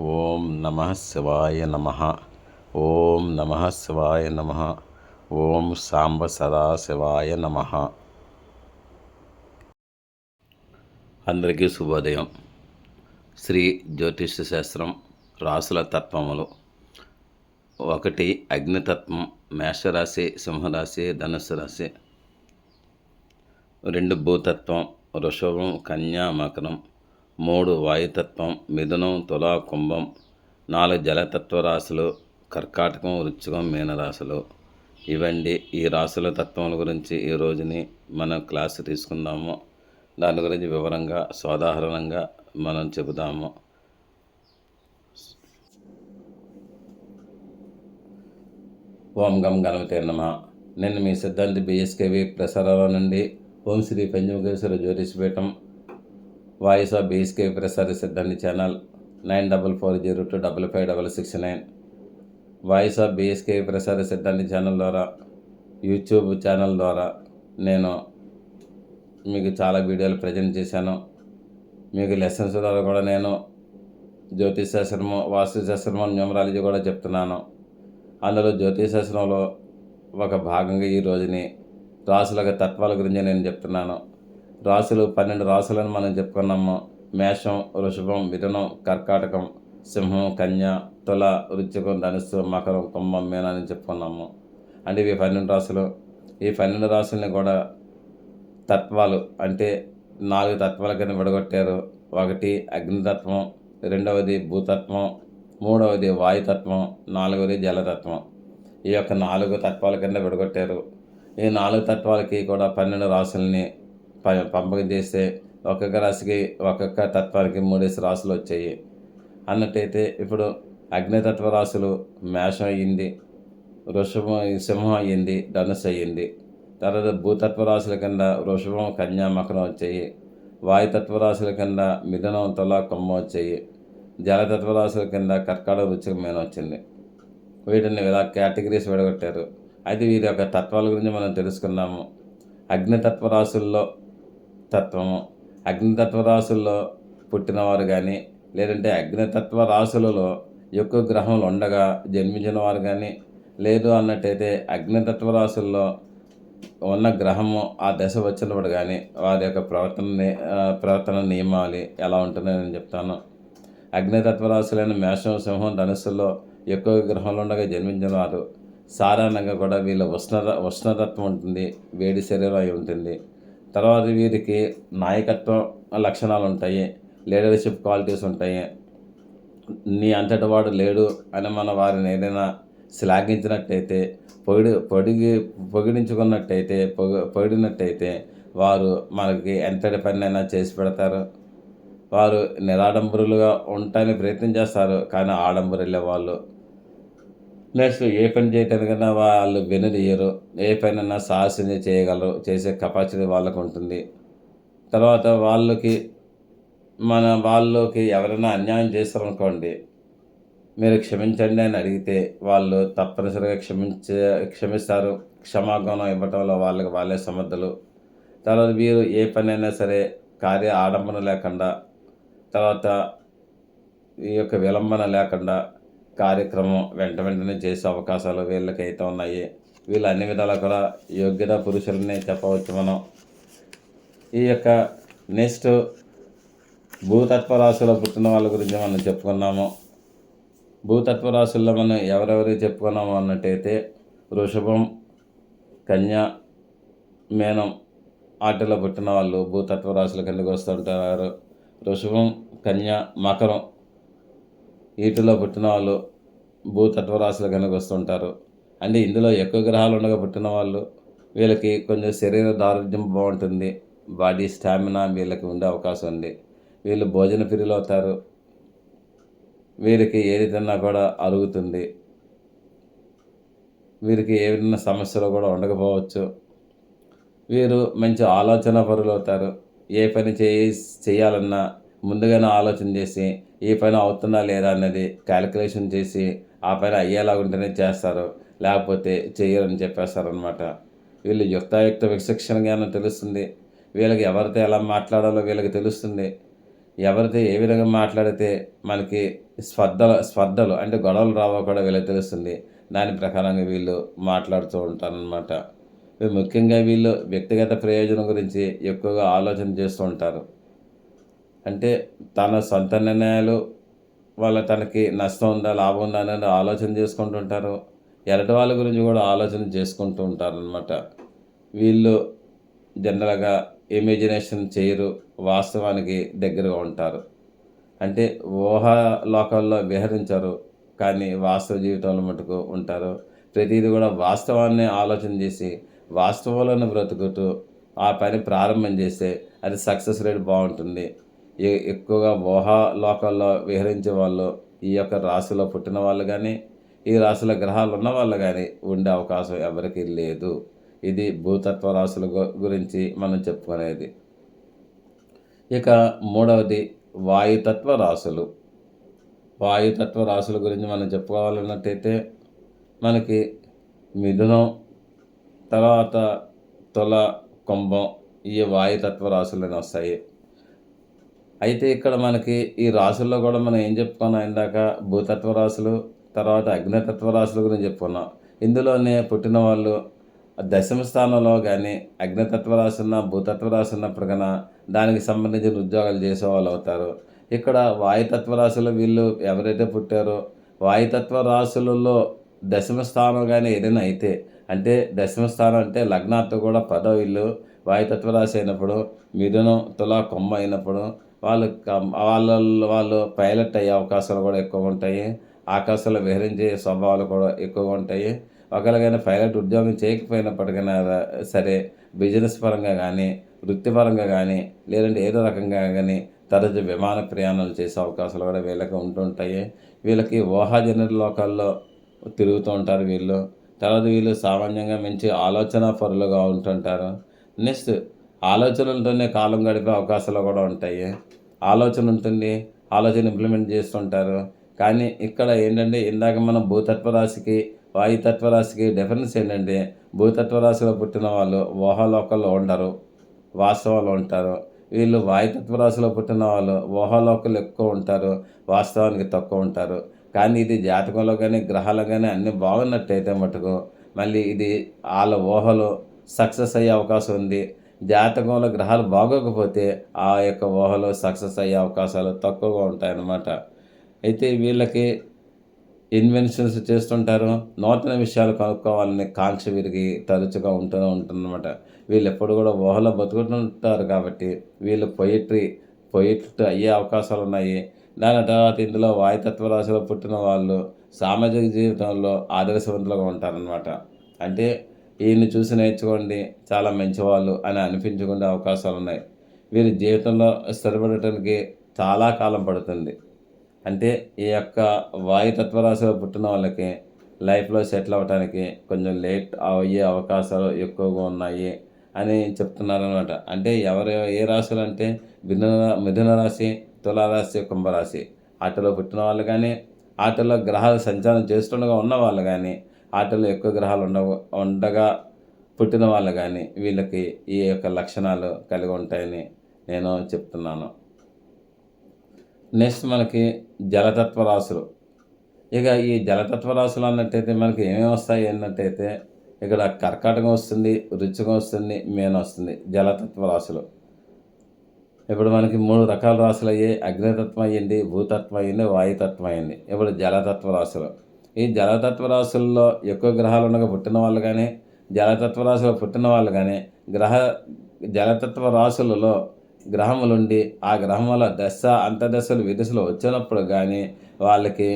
ఓం నమ శివాయ నమ. ఓం నమ శివాయ నమ. ఓం సాంబ సదాశివాయ నమ. అందరికీ శుభోదయం. శ్రీ జ్యోతిష శాస్త్రం రాసుల తత్వములు. ఒకటి అగ్నితత్వం మేషరాశి సింహరాశి ధనుసు రాశి. రెండు భూతత్వం వృషభం కన్యా మకరం. మూడు వాయుతత్వం మిథునం తులా కుంభం నాలుగు జలతత్వ రాశులు కర్కాటకం వృచ్చికం మీనరాశులు. ఇవండి ఈ రాశుల తత్వముల గురించి ఈ రోజుని మనం క్లాసు తీసుకుందాము. దాని గురించి వివరంగా సోదాహరణంగా మనం చెబుదాము. ఓం గం గణపతి నమ. నేను మీ సిద్ధాంతి బిఎస్కేవి ప్రసారాల నుండి. Om Shri Panchamukheshwara Jyotishapeetham voice of BSK Prasara Siddhanti channel nine double four zero two double five double six nine. Voice of BSK Prasara Siddhanti channel ద్వారా యూట్యూబ్ ఛానల్ ద్వారా నేను మీకు చాలా వీడియోలు ప్రజెంట్ చేశాను. మీకు లెసన్స్ ద్వారా కూడా నేను జ్యోతిష్ శాస్త్రము వాస్తు న్యూమరాలజీ కూడా చెప్తున్నాను. అందులో జ్యోతిష్శాస్త్రంలో ఒక భాగంగా ఈ రోజుని రాసుల తత్వాల గురించి నేను చెప్తున్నాను. రాసులు పన్నెండు రాశులను మనం చెప్పుకున్నాము. మేషం వృషభం మిథునం కర్కాటకం సింహం కన్య తుల వృచ్చికం ధనుస్సు మకరం కుంభం మీన అని చెప్పుకున్నాము. అంటే ఇవి పన్నెండు రాశులు. ఈ పన్నెండు రాశుల్ని కూడా తత్వాలు అంటే నాలుగు తత్వాల కింద విడగొట్టారు. ఒకటి అగ్నితత్వం రెండవది భూతత్వం మూడవది వాయుతత్వం నాలుగవది జలతత్వం. ఈ యొక్క నాలుగు తత్వాల కింద విడగొట్టారు. ఈ నాలుగు తత్వాలకి కూడా పన్నెండు రాశుల్ని పంపకం చేస్తే ఒక్కొక్క రాశికి ఒక్కొక్క తత్వానికి మూడేసి రాసులు వచ్చాయి. అన్నట్టయితే ఇప్పుడు అగ్నితత్వ రాశులు మేషం అయ్యింది వృషభం సింహం అయ్యింది ధనుసు అయ్యింది. తర్వాత భూతత్వ రాశుల కింద వృషభం కన్యా మకరం వచ్చాయి. వాయుతత్వ రాశుల కింద మిథునం తుల కొమ్మ వచ్చాయి. జలతత్వ రాశుల కింద కర్కాడ రుచిక మీన వచ్చింది. వీటిని ఇలా కేటగిరీస్ విడగొట్టారు. అయితే వీరి యొక్క తత్వాల గురించి మనం తెలుసుకున్నాము. అగ్నితత్వ రాశుల్లో తత్వము అగ్నితత్వ రాశుల్లో పుట్టినవారు కానీ లేదంటే అగ్నితత్వ రాశులలో ఎక్కువ గ్రహములు ఉండగా జన్మించిన వారు కానీ లేదు అన్నట్టయితే అగ్నితత్వ రాశుల్లో ఉన్న గ్రహము ఆ దశ వచ్చినప్పుడు కానీ వారి యొక్క ప్రవర్తన ప్రవర్తన నియమాలు ఎలా ఉంటుందో నేను చెప్తాను. అగ్నితత్వ రాశులైన మేషం సింహం ధనుస్సులో ఎక్కువ గ్రహంలో ఉండగా జన్మించిన వారు సాధారణంగా కూడా వీళ్ళ ఉష్ణత ఉష్ణతత్వం ఉంటుంది వేడి శరీరం అయి ఉంటుంది. తర్వాత వీరికి నాయకత్వ లక్షణాలు ఉంటాయి లీడర్షిప్ క్వాలిటీస్ ఉంటాయి. నీ అంతటి వాడు లేడు అని మన వారిని ఏదైనా శ్లాఘించినట్టయితే పొగిడి పొడిగి పొగిడించుకున్నట్టయితే పొగ పొగిడినట్టయితే వారు మనకి ఎంతటి పనైనా చేసి పెడతారు. వారు నిరాడంబరులుగా ఉండటానికి ప్రయత్నం చేస్తారు కానీ ఆడంబరులే వాళ్ళు. నెక్స్ట్ ఏ పని చేయటానికైనా వాళ్ళు వెనుదీయరు. ఏ పనైనా సాహసంగా చేయగలరు. చేసే కెపాసిటీ వాళ్ళకు ఉంటుంది. తర్వాత వాళ్ళకి మన వాళ్ళకి ఎవరైనా అన్యాయం చేస్తారనుకోండి మీరు క్షమించండి అని అడిగితే వాళ్ళు తప్పనిసరిగా క్షమించే క్షమిస్తారు. క్షమాగుణం ఇవ్వటంలో వాళ్ళకి వాళ్ళే సమర్థులు. తర్వాత వీరు ఏ పనైనా సరే కార్య ఆడంబన లేకుండా తర్వాత ఈ యొక్క విలంబన లేకుండా కార్యక్రమం వెంట వెంటనే చేసే అవకాశాలు వీళ్ళకి అయితే ఉన్నాయి. వీళ్ళు అన్ని విధాలా కూడా యోగ్యత పురుషులనే చెప్పవచ్చు మనం. ఈ యొక్క నెక్స్ట్ భూతత్వ రాశిలో పుట్టిన వాళ్ళ గురించి మనం చెప్పుకున్నాము. భూతత్వ రాశుల్లో మనం ఎవరెవరు చెప్పుకున్నాము అన్నట్టయితే వృషభం కన్య మేనం ఆటలో పుట్టిన వాళ్ళు భూతత్వ రాశుల కిందకు వస్తుంటారు. వృషభం కన్య మకరం వీటిలో పుట్టిన వాళ్ళు భూతత్వ రాశుల కిందకు వస్తుంటారు. అంటే ఇందులో ఎక్కువ గ్రహాలు ఉండగా పుట్టిన వాళ్ళు వీళ్ళకి కొంచెం శరీర దారుఢ్యం బాగుంటుంది. బాడీ స్టామినా వీళ్ళకి ఉండే అవకాశం ఉంది. వీళ్ళు భోజన ప్రియులు అవుతారు. వీరికి ఏది తిన్నా కూడా అరుగుతుంది. వీరికి ఏ సమస్యలు కూడా ఉండకపోవచ్చు. వీరు మంచి ఆలోచన పరులు అవుతారు. ఏ పని చేయి చేయాలన్నా ముందుగానే ఆలోచన చేసి ఈ పని అవుతుందా లేదా అన్నది క్యాలిక్యులేషన్ చేసి ఆ పని అయ్యేలాగా ఉంటేనే చేస్తారు. లేకపోతే చేయరని చెప్పేస్తారనమాట వీళ్ళు యుక్తాయుక్త విశిక్షణ తెలుస్తుంది. వీళ్ళకి ఎవరితో ఎలా మాట్లాడాలో వీళ్ళకి తెలుస్తుంది. ఎవరితో ఏ విధంగా మాట్లాడితే మనకి స్పర్ధలు స్పర్ధలు అంటే గొడవలు రావో కూడా వీళ్ళకి తెలుస్తుంది. దాని ప్రకారంగా వీళ్ళు మాట్లాడుతూ ఉంటారనమాట ముఖ్యంగా వీళ్ళు వ్యక్తిగత ప్రయోజనం గురించి ఎక్కువగా ఆలోచన చేస్తూ ఉంటారు. అంటే తన సొంత నిర్ణయాలు వాళ్ళ తనకి నష్టం ఉందా లాభం ఉందా అనేది ఆలోచన చేసుకుంటుంటారు ఎరటి వాళ్ళ గురించి కూడా ఆలోచన చేసుకుంటూ ఉంటారు అనమాట వీళ్ళు జనరల్గా ఇమాజినేషన్ చేయరు వాస్తవానికి దగ్గరగా ఉంటారు. అంటే ఊహా లోకాల్లో విహరించరు కానీ వాస్తవ జీవితంలో మటుకు ఉంటారు. ప్రతిదీ కూడా వాస్తవాన్ని ఆలోచన చేసి వాస్తవంలోనే బ్రతుకుతూ ఆ పని ప్రారంభం చేస్తే అది సక్సెస్ రేట్ బాగుంటుంది. ఎక్కువగా ఊహా లోకాల్లో విహరించే వాళ్ళు ఈ యొక్క రాశిలో పుట్టిన వాళ్ళు కానీ ఈ రాశిలో గ్రహాలు ఉన్న వాళ్ళు కానీ ఉండే అవకాశం ఎవరికీ లేదు. ఇది భూతత్వ రాశుల గురించి మనం చెప్పుకునేది. ఇక మూడవది వాయుతత్వ రాశులు. వాయుతత్వ రాశుల గురించి మనం చెప్పుకోవాలన్నట్టయితే మనకి మిథునం తర్వాత తుల కుంభం ఈ వాయుతత్వ రాశులని వస్తాయి. అయితే ఇక్కడ మనకి ఈ రాశుల్లో కూడా మనం ఏం చెప్పుకున్నాం? ఇందాక భూతత్వ రాశులు తర్వాత అగ్నితత్వ రాశుల గురించి చెప్పుకున్నాం. ఇందులోనే పుట్టిన వాళ్ళు దశమ స్థానంలో కానీ అగ్నితత్వ రాశి ఉన్న భూతత్వ రాశి ఉన్నప్పుడు కన్నా దానికి సంబంధించిన ఉద్యోగాలు చేసే వాళ్ళు అవుతారు. ఇక్కడ వాయుతత్వ రాశులు వీళ్ళు ఎవరైతే పుట్టారో వాయుతత్వ రాశులలో దశమ స్థానం కానీ ఏదైనా అయితే అంటే దశమ స్థానం అంటే లగ్నాతో కూడా పదో ఇల్లు వాయుతత్వ రాశి అయినప్పుడు మిథునం తులా కొమ్మ అయినప్పుడు వాళ్ళు వాళ్ళ వాళ్ళు పైలట్ అయ్యే అవకాశాలు కూడా ఎక్కువ ఉంటాయి. ఆకాశంలో విహరించే స్వభావాలు కూడా ఎక్కువగా ఉంటాయి. ఒకవేళ పైలట్ ఉద్యోగం చేయకపోయినప్పటికైనా సరే బిజినెస్ పరంగా కానీ వృత్తిపరంగా కానీ లేదంటే ఏదో రకంగా కానీ తరచు విమాన ప్రయాణాలు చేసే అవకాశాలు కూడా వీళ్ళకి ఉంటుంటాయి వీళ్ళకి ఊహాజన లోకాల్లో తిరుగుతూ ఉంటారు వీళ్ళు. తర్వాత వీళ్ళు సామాన్యంగా మంచి ఆలోచన పరులుగా ఉంటుంటారు. నెక్స్ట్ ఆలోచనలతోనే కాలం గడిపే అవకాశాలు కూడా ఉంటాయి. ఆలోచన ఉంటుంది ఆలోచన ఇంప్లిమెంట్ చేస్తుంటారు. కానీ ఇక్కడ ఏంటంటే ఇందాక మనం భూతత్వరాశికి వాయుతత్వరాశికి డిఫరెన్స్ ఏంటంటే భూతత్వ రాశిలో పుట్టిన వాళ్ళు ఊహాలోకల్లో ఉండరు వాస్తవాలు ఉంటారు. వీళ్ళు వాయుతత్వరాశిలో పుట్టిన వాళ్ళు ఊహాలోకలు ఎక్కువ ఉంటారు వాస్తవానికి తక్కువ ఉంటారు. కానీ ఇది జాతకంలో కానీ గ్రహాలు కానీ అన్నీ బాగున్నట్టయితే మటుకు మళ్ళీ ఇది వాళ్ళ ఊహలో సక్సెస్ అయ్యే అవకాశం ఉంది. జాతకంలో గ్రహాలు బాగోకపోతే ఆ యొక్క ఊహలో సక్సెస్ అయ్యే అవకాశాలు తక్కువగా ఉంటాయన్నమాట. అయితే వీళ్ళకి ఇన్వెన్షన్స్ చేస్తుంటారు. నూతన విషయాలు కనుక్కోవాలనే కాంక్ష వీరికి తరచుగా ఉంటూ ఉంటుందన్నమాట. వీళ్ళు ఎప్పుడు కూడా ఊహలో బతుకుతుంటారు కాబట్టి వీళ్ళు పొయిట్రీ పొయిట్ అయ్యే అవకాశాలు ఉన్నాయి. దాని తర్వాత ఇందులో వాయుతత్వ రాశిలో పుట్టిన వాళ్ళు సామాజిక జీవితంలో ఆదర్శవంతులుగా ఉంటారనమాట అంటే ఈయన్ని చూసి నేర్చుకోండి. చాలా మంచివాళ్ళు అని అనిపించుకునే అవకాశాలు ఉన్నాయి వీరి జీవితంలో స్థిరపడటానికి చాలా కాలం పడుతుంది. అంటే ఈ యొక్క వాయుతత్వ రాశిలో పుట్టిన వాళ్ళకి లైఫ్లో సెటిల్ అవ్వడానికి కొంచెం లేట్ అయ్యే అవకాశాలు ఎక్కువగా ఉన్నాయి అని చెప్తున్నారనమాట అంటే ఎవరు ఏ రాశులు అంటే మిథున మిథున రాశి తులారాశి కుంభరాశి. ఆటలో పుట్టిన వాళ్ళు కానీ ఆటలో గ్రహాలు సంచారం చేస్తుండగా ఉన్న వాళ్ళు కానీ వాటిలో ఎక్కువ గ్రహాలు ఉండ ఉండగా పుట్టిన వాళ్ళు కానీ వీళ్ళకి ఈ యొక్క లక్షణాలు కలిగి ఉంటాయని నేను చెప్తున్నాను. నెక్స్ట్ మనకి జలతత్వ రాశులు. ఇక ఈ జలతత్వ రాశులు అన్నట్టయితే మనకి ఏమేమి వస్తాయి అన్నట్టయితే ఇక్కడ కర్కాటకం వస్తుంది రుచికం వస్తుంది మేన వస్తుంది జలతత్వ రాశులు. ఇప్పుడు మనకి మూడు రకాల రాశులు అయ్యాయి అగ్నితత్వం అయ్యింది భూతత్వం అయ్యింది వాయుతత్వం అయింది ఇప్పుడు జలతత్వ రాశులు. ఈ జలతత్వ రాశుల్లో ఎక్కువ గ్రహాలు ఉండగా పుట్టిన వాళ్ళు కానీ జలతత్వ రాశిలో పుట్టిన వాళ్ళు కానీ గ్రహ జలతత్వ రాశులలో గ్రహములుండి ఆ గ్రహముల దశ అంతర్దశలు విదశలు వచ్చినప్పుడు కానీ వాళ్ళకి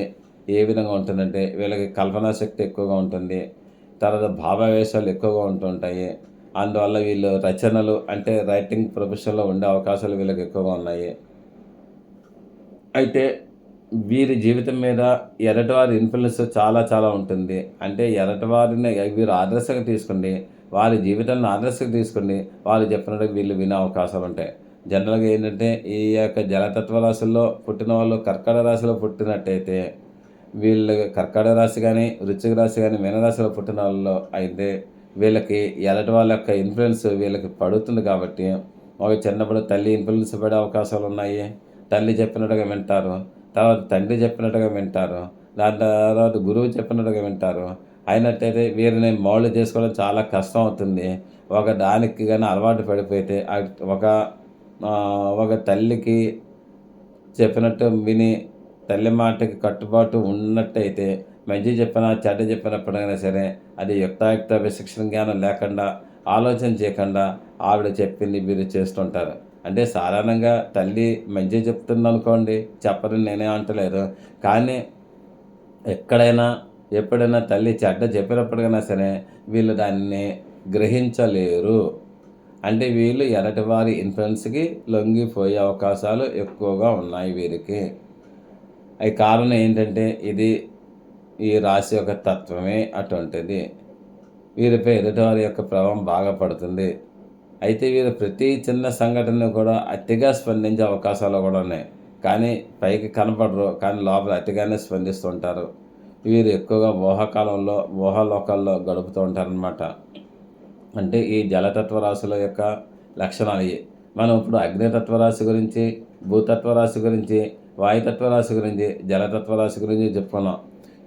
ఏ విధంగా ఉంటుందంటే వీళ్ళకి కల్పనా శక్తి ఎక్కువగా ఉంటుంది. తర్వాత భావావేశాలు ఎక్కువగా ఉంటుంటాయి. అందువల్ల వీళ్ళు రచనలు అంటే రైటింగ్ ప్రొఫెషన్లో ఉండే అవకాశాలు వీళ్ళకి ఎక్కువగా ఉన్నాయి. అయితే వీరి జీవితం మీద ఎరటివారి ఇన్ఫ్లుయెన్స్ చాలా చాలా ఉంటుంది. అంటే ఎరటివారిని వీరు ఆదర్శంగా తీసుకుని వారి జీవితాలను ఆదర్శంగా తీసుకుని వాళ్ళు చెప్పినట్టు వీళ్ళు వినే అవకాశాలు ఉంటాయి. జనరల్గా ఏంటంటే ఈ యొక్క జలతత్వ రాశుల్లో పుట్టిన వాళ్ళు కర్కట రాశిలో పుట్టినట్టయితే వీళ్ళు కర్కట రాశి కానీ వృశ్చిక రాశి కానీ మీనరాశిలో పుట్టిన వాళ్ళు అయితే వీళ్ళకి ఎలాంటి వాళ్ళ యొక్క ఇన్ఫ్లుయెన్స్ వీళ్ళకి పడుతుంది కాబట్టి ఒక చిన్నప్పుడు తల్లి ఇన్ఫ్లుయెన్స్ పడే అవకాశాలు ఉన్నాయి. తల్లి చెప్పినట్టుగా వింటారు. తర్వాత తండ్రి చెప్పినట్టుగా వింటారు దాని తర్వాత గురువు చెప్పినట్టుగా వింటారు. అయినట్టయితే వీరిని మౌళ్ళు చేసుకోవడం చాలా కష్టం అవుతుంది. ఒక దానికి కానీ అలవాటు పడిపోతే ఒక ఒక తల్లికి చెప్పినట్టు విని తల్లి మాటకి కట్టుబాటు ఉన్నట్టయితే మంచి చెప్పినా చెడ్డ చెప్పినప్పుడైనా సరే అది యుక్తాయుక్త విశిక్షణ జ్ఞానం లేకుండా ఆలోచన చేయకుండా ఆవిడ చెప్పింది మీరు చేస్తుంటారు. అంటే సాధారణంగా తల్లి మంచి చెప్తుంది అనుకోండి చెప్పని నేనే అంటలేదు. కానీ ఎక్కడైనా ఎప్పుడైనా తల్లి చెడ్డ చెప్పినప్పటికైనా సరే వీళ్ళు దాన్ని గ్రహించలేరు. అంటే వీళ్ళు ఎరటివారి ఇన్ఫ్లుయెన్స్కి లొంగిపోయే అవకాశాలు ఎక్కువగా ఉన్నాయి వీరికి. అవి కారణం ఏంటంటే ఇది ఈ రాశి యొక్క తత్వమే అటువంటిది. వీరిపై ఎదుటివారి యొక్క ప్రభావం బాగా పడుతుంది. అయితే వీరు ప్రతి చిన్న సంఘటన కూడా అతిగా స్పందించే అవకాశాలు కూడా ఉన్నాయి. కానీ పైకి కనపడరు కానీ లోపల అతిగానే స్పందిస్తుంటారు వీరు ఎక్కువగా ఊహాకాలంలో ఊహాలోకాల్లో గడుపుతూ ఉంటారనమాట అంటే ఈ జలతత్వ రాశుల యొక్క లక్షణాలు ఇవి. మనం ఇప్పుడు అగ్నితత్వ రాశి గురించి భూతత్వ రాశి గురించి వాయుతత్వ రాశి గురించి జలతత్వ రాశి గురించి చెప్పుకున్నాం.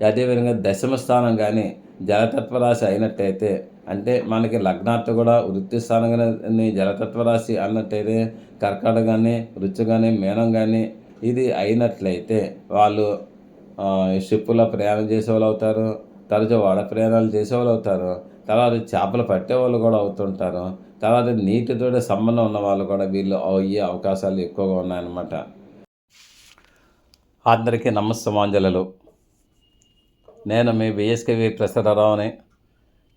అదేవిధంగా దశమ స్థానం కానీ జలతత్వ రాశి అయినట్టయితే అంటే మనకి లగ్నార్థ కూడా వృత్తి స్థానం కానీ జలతత్వ రాశి అన్నట్టయితే కర్కాటక కానీ రుచి కానీ మేనం కానీ ఇది అయినట్లయితే వాళ్ళు షిప్పులో ప్రయాణం చేసేవాళ్ళు అవుతారు తరచూ వాడ ప్రయాణాలు చేసేవాళ్ళు అవుతారు తర్వాత చేపలు పట్టేవాళ్ళు కూడా అవుతుంటారు తర్వాత నీటితో సంబంధం ఉన్న వాళ్ళు కూడా వీళ్ళు అయ్యే అవకాశాలు ఎక్కువగా ఉన్నాయన్నమాట. అందరికీ నమస్తమాంజలు నేను మీ బిఎస్కేవి ప్రసాదరావుని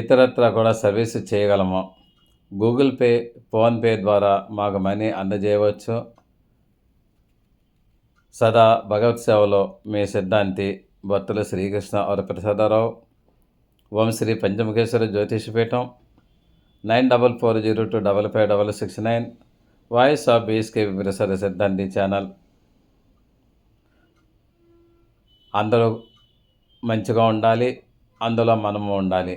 ఇతరత్ర కూడా సర్వీస్ చేయగలము. గూగుల్ పే ఫోన్పే ద్వారా మాకు మనీ అందజేయవచ్చు. సదా భగవత్ సేవలో మీ సిద్ధాంతి భక్తులు Srikrishna Varaprasadarao Om Shri Panchamukheshwara Jyotishapeetham nine double four zero two double five double six nine voice of BSK Prasada Siddhanti channel. అందరూ మంచిగా ఉండాలి అందులో మనము ఉండాలి.